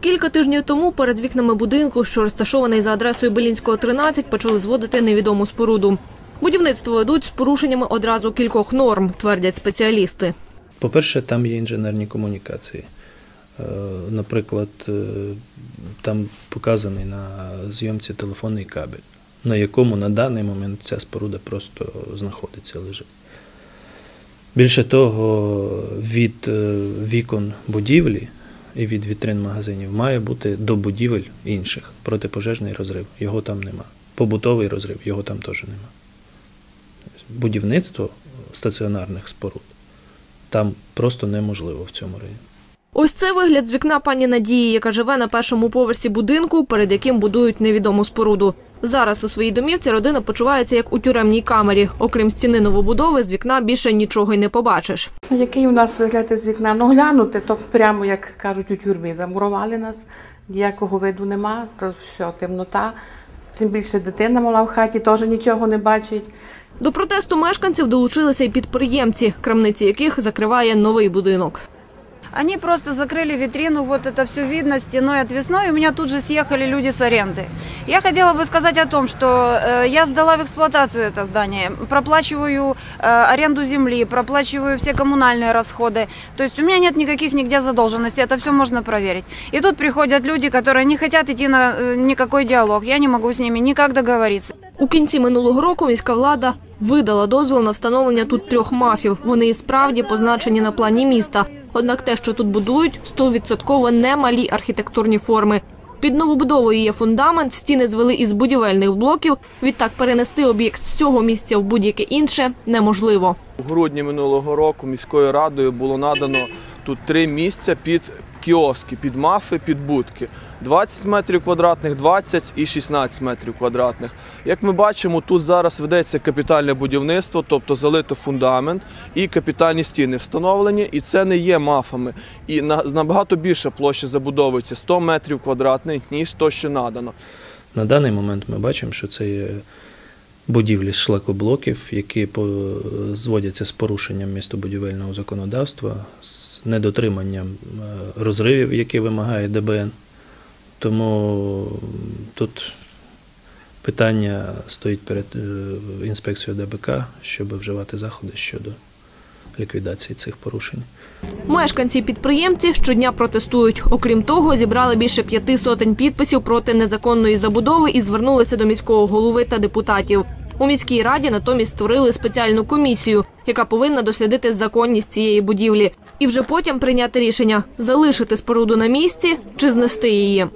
Кілька тижнів тому перед вікнами будинку, що розташований за адресою Белінського, 13, почали зводити невідому споруду. Будівництво ведуть з порушеннями одразу кількох норм, твердять спеціалісти. По-перше, там є інженерні комунікації. Е, Наприклад, е, там показаний на зйомці телефонний кабель, на якому на даний момент ця споруда просто знаходиться, лежить. Більше того, від е, вікон будівлі і від вітрин магазинів має бути до будівель інших протипожежний розрив. Його там нема. Побутовий розрив, його там теж нема. Будівництво стаціонарних споруд там просто неможливо в цьому районі. Ось це вигляд з вікна пані Надії, яка живе на першому поверсі будинку, перед яким будують невідому споруду. Зараз у своїй домівці родина почувається як у тюремній камері. Окрім стіни новобудови, з вікна більше нічого й не побачиш. Який у нас вигляд із вікна? Ну глянути, то прямо, як кажуть, у тюрмі замурували нас, ніякого виду нема, просто все, темнота. Тим більше дитина мала в хаті, теж нічого не бачить. До протесту мешканців долучилися й підприємці, крамниці яких закриває новий будинок. Они просто закрыли витрину, вот это все видно стеной отвесной, и у меня тут же съехали люди с аренды. Я хотела бы сказать о том, что э, я сдала в эксплуатацию это здание, проплачиваю э, аренду земли, проплачиваю все коммунальные расходы. То есть у меня нет никаких нигде задолженностей, это все можно проверить. И тут приходят люди, которые не хотят идти на э, никакой диалог, я не могу с ними никак договориться. У кінці минулого року міська влада видала дозвіл на встановлення тут трьох мафів. Вони і справді позначені на плані міста. Однак те, що тут будують, стовідсотково немалі архітектурні форми. Під новобудовою є фундамент, стіни звели із будівельних блоків. Відтак перенести об'єкт з цього місця в будь-яке інше неможливо. У грудні минулого року міською радою було надано тут три місця під кіоски, під мафи, під будки. 20 метрів квадратних, 20 і 16 метрів квадратних. Як ми бачимо, тут зараз ведеться капітальне будівництво, тобто залито фундамент і капітальні стіни встановлені, і це не є мафами. І набагато більша площа забудовується 100 метрів квадратних, ніж то, що надано. На даний момент ми бачимо, що це є будівлі шлакоблоків, які зводяться з порушенням містобудівельного законодавства, з недотриманням е, розривів, які вимагає ДБН. Тому тут питання стоїть перед е, інспекцією ДБК, щоб вживати заходи щодо ліквідації цих порушень. Мешканці підприємці щодня протестують. Окрім того, зібрали більше п'яти сотень підписів проти незаконної забудови і звернулися до міського голови та депутатів. У міській раді натомість створили спеціальну комісію, яка повинна дослідити законність цієї будівлі, і вже потім прийняти рішення залишити споруду на місці чи знести її.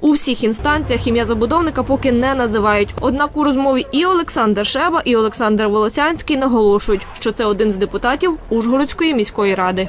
У всіх інстанціях ім'я забудовника поки не називають. Однак у розмові і Олександр Шеба, і Олександр Волосянський наголошують, що це один з депутатів Ужгородської міської ради.